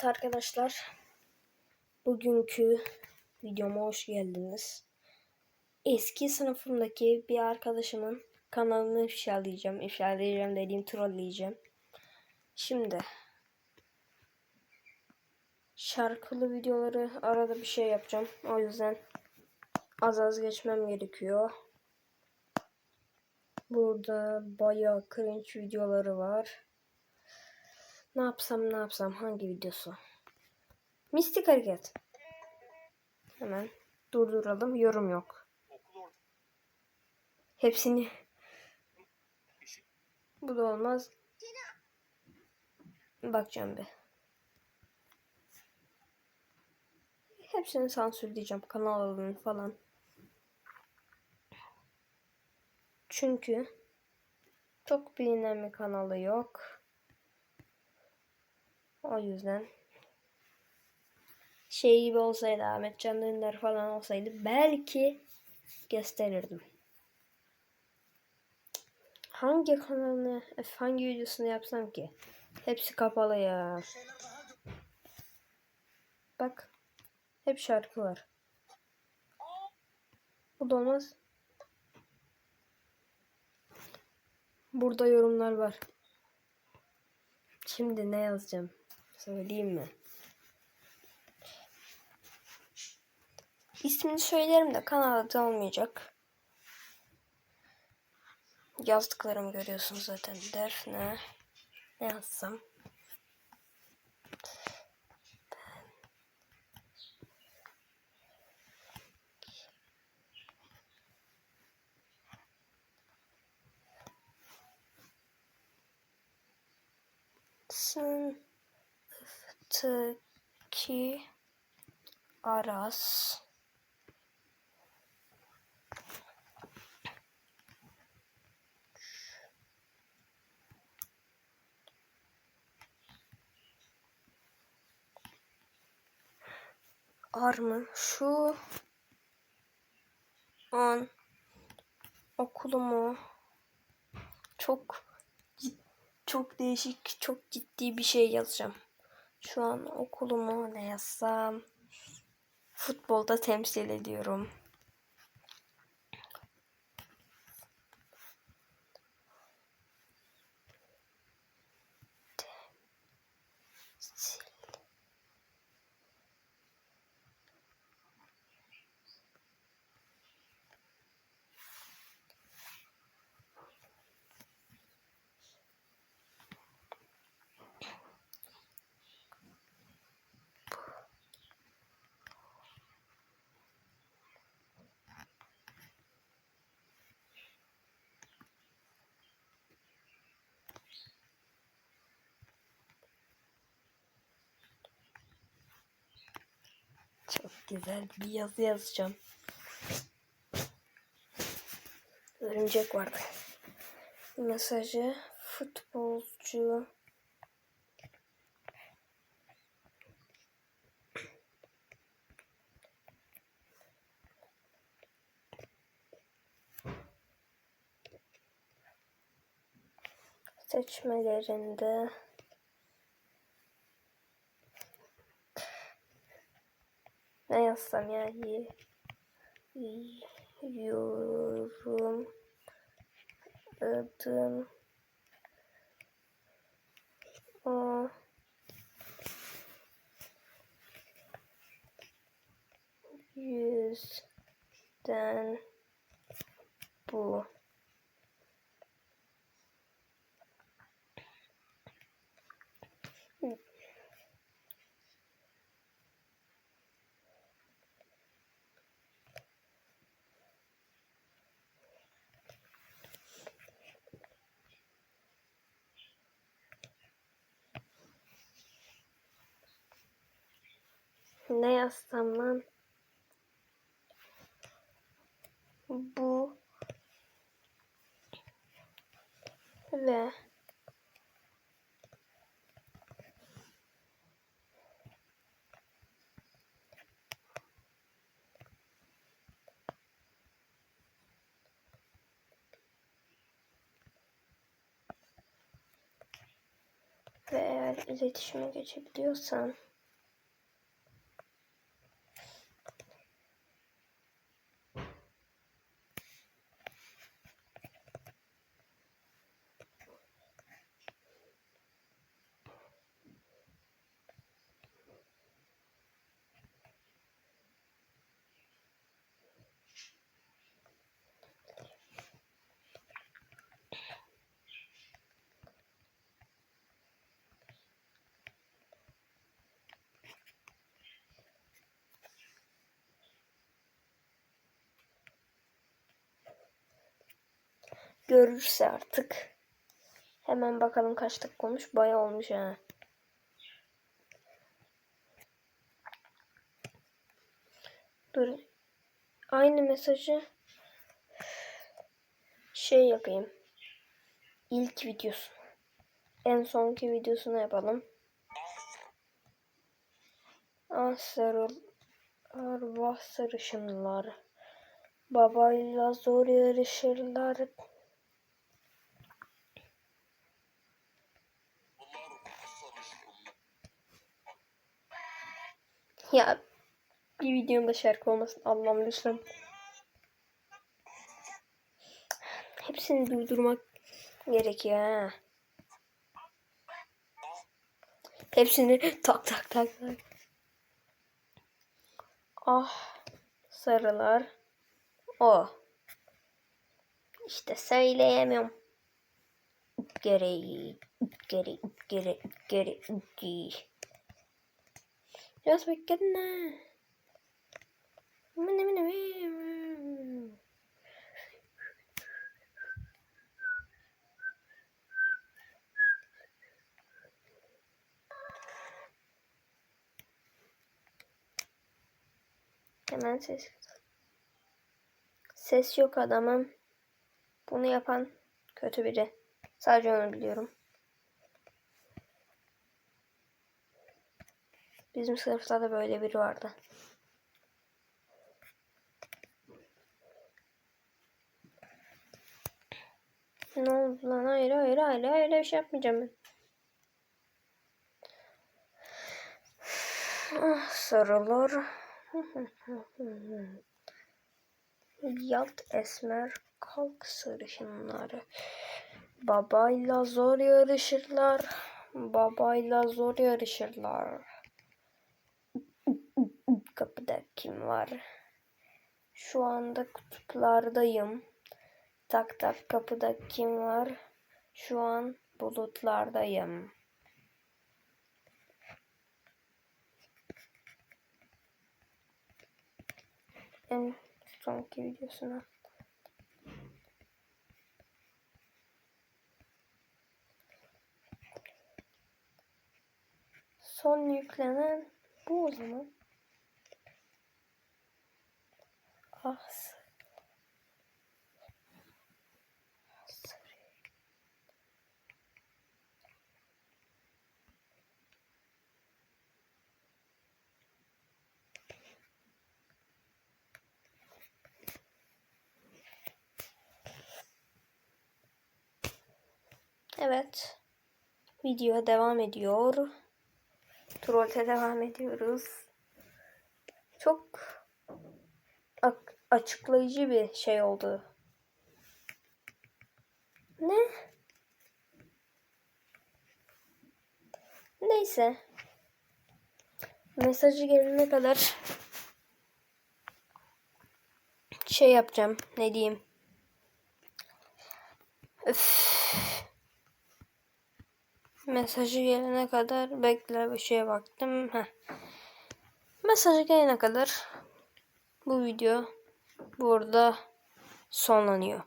Evet arkadaşlar. Bugünkü videoma hoş geldiniz. Eski sınıfımdaki bir arkadaşımın kanalını ifşalayacağım. İfşalayacağım dediğim trolleyeceğim. Şimdi şarkılı videoları arada bir şey yapacağım. O yüzden az az geçmem gerekiyor. Burada bayağı cringe videoları var. Ne yapsam ne yapsam hangi videosu? Mistik hareket. Hemen durduralım. Yorum yok. Hepsini. Bu da olmaz. Bakacağım bir. Hepsini sansürleyeceğim. Kanal adını falan. Çünkü çok bilinen bir kanalı yok. O yüzden şey gibi olsaydı Ahmet Can Dündar falan olsaydı belki gösterirdim. Hangi kanalını, hangi videosunu yapsam ki? Hepsi kapalı ya. Bak. Hep şarkı var. Bu da olmaz. Burada yorumlar var. Şimdi ne yazacağım? Söyleyeyim mi? İsmini söylerim de kanal adı olmayacak. Yazdıklarımı görüyorsunuz zaten. Defne. Ne yazsam? Sınıftaki Aras Ar mı? Şu an okulumu çok çok değişik, çok ciddi bir şey yazacağım. Şu an okulumu ne yazsam? Futbolda temsil ediyorum. Temsil. Çok güzel bir yazı yazacağım. Örümcek vardı. Mesajı futbolcu seçmelerinde ne yazsam ya yorum adım. O. Yüzden bu Ne yazsam lan? Bu ve ve eğer iletişime geçebiliyorsan görürse artık. Hemen bakalım kaç dakika olmuş. Bayağı olmuş ha. Dur. Aynı mesajı şey yapayım. İlk videosu. En sonki videosunu yapalım. Asarıl Arvah sarışınlar. Babayla zor yarışırlar. Ya bir videomda şarkı olmasın Allah'ım lütfen. Hepsini durdurmak gerekiyor ha. Hepsini tak tak tak tak. Ah sarılar. O. İşte söyleyemiyorum. Geri, geri, geri, geri, geri. Biraz bekledin ha. Mini mini mini. Hemen ses. Ses yok adamım. Bunu yapan kötü biri. Sadece onu biliyorum. Bizim sınıfta da böyle biri vardı. Ne oldu lan? Hayır hayır hayır hayır bir şey yapmayacağım ben. Ah, sorular. Yat esmer kalk sarışınları. Babayla zor yarışırlar. Babayla zor yarışırlar. Kapıda kim var? Şu anda kutuplardayım. Tak tak kapıda kim var? Şu an bulutlardayım. En sonki videosuna. Son yüklenen bu o zaman. Ah. Evet. Video devam ediyor. Troll'e devam ediyoruz. Çok açıklayıcı bir şey oldu. Ne? Neyse. Mesajı gelene kadar şey yapacağım. Ne diyeyim? Öf. Mesajı gelene kadar bekle bir şeye baktım. Heh. Mesajı gelene kadar bu video burada sonlanıyor.